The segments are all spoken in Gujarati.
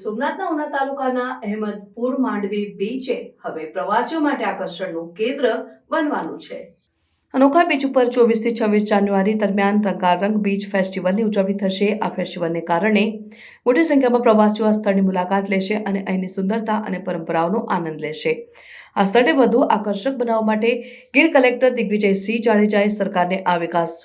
સોમનાથના ઉના તાલુકાના અહેમદપુર માંડવી બીચે હવે પ્રવાસીઓ માટે આકર્ષણનું કેન્દ્ર બનવાનું છે. અનોખા બીચ ઉપર ચોવીસથી છવ્વીસ જાન્યુઆરી દરમિયાન રંગારંગ બીચ ફેસ્ટિવલની ઉજવણી થશે. આ ફેસ્ટિવલને કારણે મોટી સંખ્યામાં પ્રવાસીઓ આ સ્થળની મુલાકાત લેશે અને અહીંની સુંદરતા અને પરંપરાઓનો આનંદ લેશે. આ સ્થળને વધુ આકર્ષક બનાવવા માટે ગીર કલેક્ટર દિગ્વિજયસિંહ જાડેજાએ સરકારને આ વિકાસ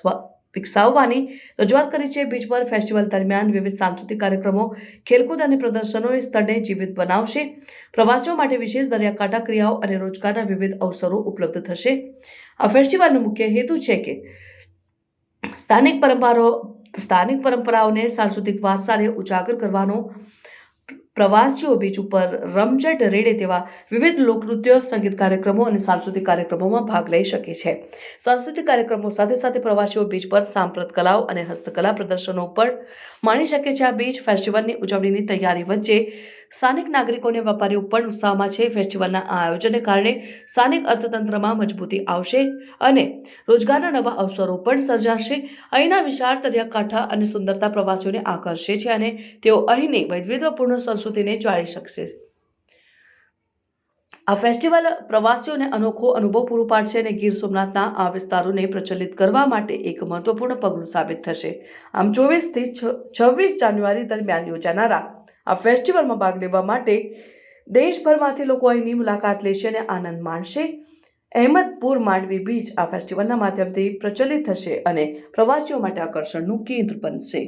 વિકસાવવાની રજૂઆત કરી છે. બીચ પર ફેસ્ટિવલ દરમિયાન વિવિધ સાંસ્કૃતિક કાર્યક્રમો, ખેલકૂદ અને પ્રદર્શનો એ સ્થળને જીવિત બનાવશે. પ્રવાસીઓ માટે વિશેષ દરિયાકાંઠા ક્રિયાઓ અને રોજગારના વિવિધ અવસરો ઉપલબ્ધ થશે. આ ફેસ્ટિવલનો મુખ્ય હેતુ છે કે સ્થાનિક પરંપરાઓ, સ્થાનિક પરંપરાઓને સાંસ્કૃતિક વારસાને ઉજાગર કરવાનો પ્રવાસીઓ બીચ ઉપર રમઝટ રેડે તેવા વિવિધ લોકનૃત્ય, સંગીત કાર્યક્રમો અને સાંસ્કૃતિક કાર્યક્રમોમાં ભાગ લઈ શકે છે. સાંસ્કૃતિક કાર્યક્રમો સાથે સાથે પ્રવાસીઓ બીચ પર સાંપ્રત કલાઓ અને હસ્તકલા પ્રદર્શનો પણ માણી શકે છે. આ બીચ ફેસ્ટિવલની ઉજવણીની તૈયારી વચ્ચે સ્થાનિક નાગરિકો અને વેપારીઓ પણ ઉત્સાહમાં છે. ફેસ્ટિવલના આ આયોજનને કારણે સ્થાનિક અર્થતંત્રમાં મજબૂતી આવશે અને રોજગારના નવા અવસરો પણ સર્જાશે. અહીંના વિશાળ દરિયાકાંઠા અને સુંદરતા પ્રવાસીઓને આકર્ષે છે અને તેઓ અહીંની વૈવિધ્યપૂર્ણ સંસ્કૃતિને જાણી શકશે. આ ફેસ્ટિવલ પ્રવાસીઓને અનોખો અનુભવ પૂરો પાડશે અને ગીર સોમનાથના આ વિસ્તારોને પ્રચલિત કરવા માટે એક મહત્વપૂર્ણ પગલું સાબિત થશે. આમ ચોવીસથી છવ્વીસ જાન્યુઆરી દરમિયાન યોજાનારા આ ફેસ્ટિવલમાં ભાગ લેવા માટે દેશભરમાંથી લોકો અહીંની મુલાકાત લેશે અને આનંદ માણશે. અહેમદપુર માંડવી બીચ આ ફેસ્ટિવલના માધ્યમથી પ્રચલિત થશે અને પ્રવાસીઓ માટે આકર્ષણનું કેન્દ્ર બનશે.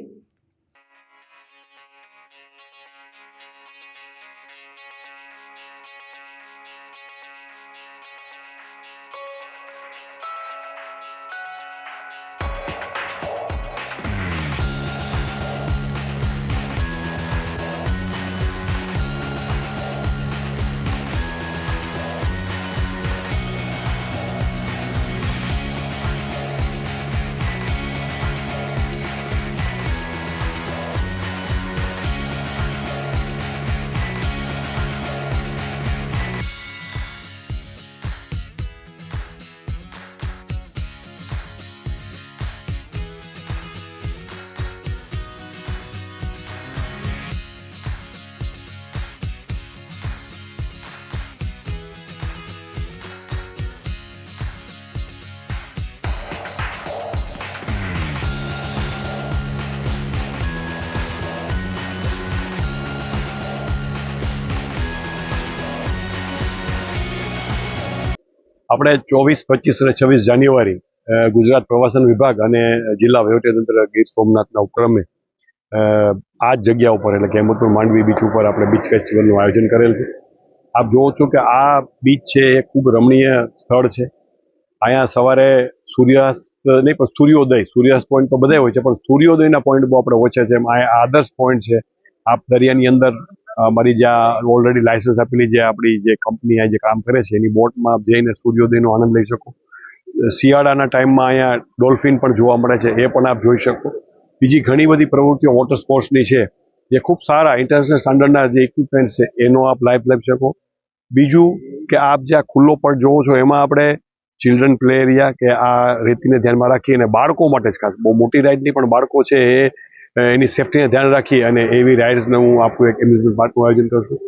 આપણે ચોવીસ, પચીસ અને છવ્વીસ જાન્યુઆરી ગુજરાત પ્રવાસન વિભાગ અને જિલ્લા વહીવટીતંત્ર ગીર સોમનાથના ઉપક્રમે આ જ જગ્યા ઉપર એટલે કે અહેમદપુર માંડવી બીચ ઉપર આપણે બીચ ફેસ્ટિવલનું આયોજન કરેલ છે. આપ જોવો છો કે આ બીચ છે એ ખૂબ રમણીય સ્થળ છે. અહીંયા સવારે સૂર્યાસ્ત, નહીં, પણ સૂર્યોદય, સૂર્યાસ્ત પોઈન્ટ તો બધા હોય છે, પણ સૂર્યોદયના પોઈન્ટ બહુ આપણે ઓછા છે એમ. આ આદર્શ પોઈન્ટ છે. આપ દરિયાની અંદર અમારી જ્યાં ઓલરેડી લાયસન્સ આપેલી જે આપણી જે કંપની આ જે કામ કરે છે, એની બોટમાં જઈને સૂર્યોદયનો આનંદ લઈ શકો. શિયાળાના ટાઈમમાં અહીંયા ડોલ્ફિન પણ જોવા મળે છે, એ પણ આપ જોઈ શકો. બીજી ઘણી બધી પ્રવૃત્તિઓ વોટર સ્પોર્ટ્સની છે, જે ખૂબ સારા ઇન્ટરનેશનલ સ્ટાન્ડર્ડના જે ઇક્વિપમેન્ટ છે, એનો આપ લાઈફ લઈ શકો. બીજું કે આપ જે આ ખુલ્લો પણ જોવો છો, એમાં આપણે ચિલ્ડ્રન પ્લે એરિયા કે આ રેતીને ધ્યાનમાં રાખી અને બાળકો માટે જ ખાસ, બહુ મોટી રાઇડની પણ બાળકો છે એ એની સેફટીને ધ્યાન રાખી અને એવી રાઇડ્સને હું આપું એક એમ્યુઝમેન્ટ પાર્કનું આયોજન કરું છું.